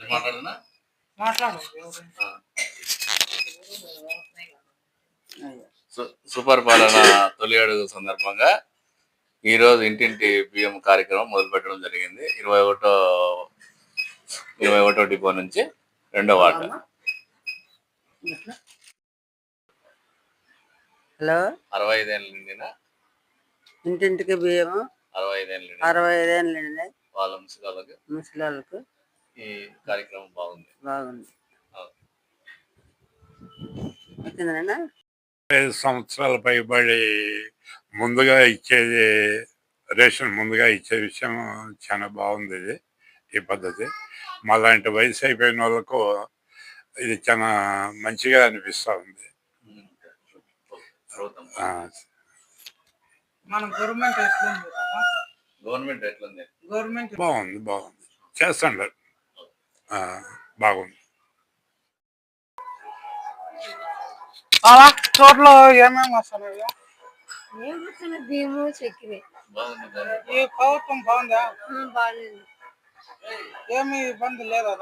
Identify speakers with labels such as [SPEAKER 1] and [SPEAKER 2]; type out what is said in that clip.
[SPEAKER 1] మాట్లాడుతున్నా?
[SPEAKER 2] మాట్లాడు.
[SPEAKER 1] సు- సుపరిపాలన తొలి అడుగు సందర్భంగా ఈ రోజు ఇంటింటి బియ్యం కార్యక్రమం మొదలు పెట్టడం జరిగింది. ఇరవై ఒకటో ఇరవై ఒకటో డిపో నుంచి రెండో వార్డు.
[SPEAKER 3] హలో.
[SPEAKER 1] అరవై ఐదేళ్ళ నిండిన?
[SPEAKER 3] ఇంటింటికి బియ్యము
[SPEAKER 1] అరవై ఐదేళ్ళ
[SPEAKER 3] అరవై ఐదేళ్ళు నిండి
[SPEAKER 1] వాళ్ళ ముసుగాళ్ళకి
[SPEAKER 3] ముసలిళ్ళకు.
[SPEAKER 1] ఈ కార్యక్రమం బాగుంది.
[SPEAKER 4] ఐదు సంవత్సరాల పైబడి ముందుగా ఇచ్చేది రేషన్ ముందుగా ఇచ్చే విషయం చాలా బాగుంది ఇది ఈ పద్ధతి. మాలాంటి వయసు అయిపోయిన వాళ్ళకు ఇది చాలా మంచిగా అనిపిస్తూ ఉంది.
[SPEAKER 2] గవర్నమెంట్
[SPEAKER 4] బాగుంది బాగుంది. చేస్తుండారు. ఆ, బాగుంది.
[SPEAKER 2] అలా చోట్ల ఏమేమి వస్తున్నాయి?
[SPEAKER 5] బియ్యము చక్కెర
[SPEAKER 1] బాగుంది బాగుంది.
[SPEAKER 2] ఈ ప్రభుత్వం బాగుందా? ఏమి ఇబ్బంది లేదా.